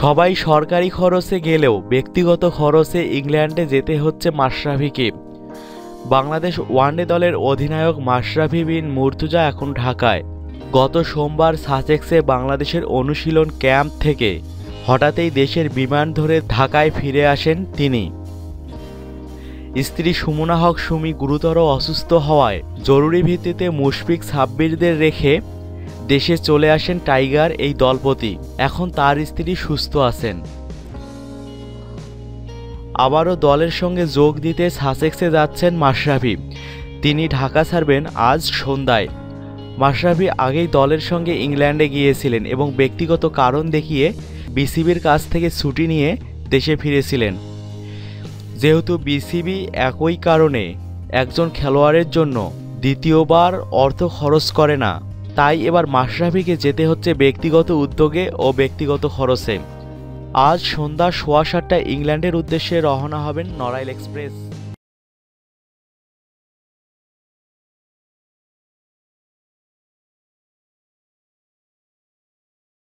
সবাই সরকারি খরচে গেলেও ব্যক্তিগত খরচে ইংল্যান্ডে যেতে হচ্ছে মাশরাফিকে। বাংলাদেশ ওয়ানডে দলের অধিনায়ক মাশরাফি বিন মুর্তুজা এখন ঢাকায়। গত সোমবার সাসেক্সে বাংলাদেশের অনুশীলন ক্যাম্প থেকে হঠাৎই দেশের বিমান ধরে ঢাকায় ফিরে আসেন তিনি। স্ত্রী সুমনা হক সুমি গুরুতর অসুস্থ হওয়ায় জরুরি ভিত্তিতে মুশফিক সাব্বিরদের রেখে দেশে চলে আসেন টাইগার এই দলপতি। এখন তার স্ত্রী সুস্থ আছেন। আবারও দলের সঙ্গে যোগ দিতে সাসেক্সে যাচ্ছেন মাশরাফি। তিনি ঢাকা ছাড়বেন আজ সন্ধ্যায়। মাশরাফি আগেই দলের সঙ্গে ইংল্যান্ডে গিয়েছিলেন এবং ব্যক্তিগত কারণ দেখিয়ে বিসিবির কাছ থেকে ছুটি নিয়ে দেশে ফিরেছিলেন। যেহেতু বিসিবি একই কারণে একজন খেলোয়াড়ের জন্য দ্বিতীয়বার অর্থ খরচ করে না। তাই এবার মাশরাফিকে যেতে হচ্ছে ব্যক্তিগত উদ্যোগে ও ব্যক্তিগত খরচে। আজ সন্ধ্যা সোয়া সাতটায় ইংল্যান্ডের উদ্দেশ্যে রওনা হবেন নড়াইল এক্সপ্রেস।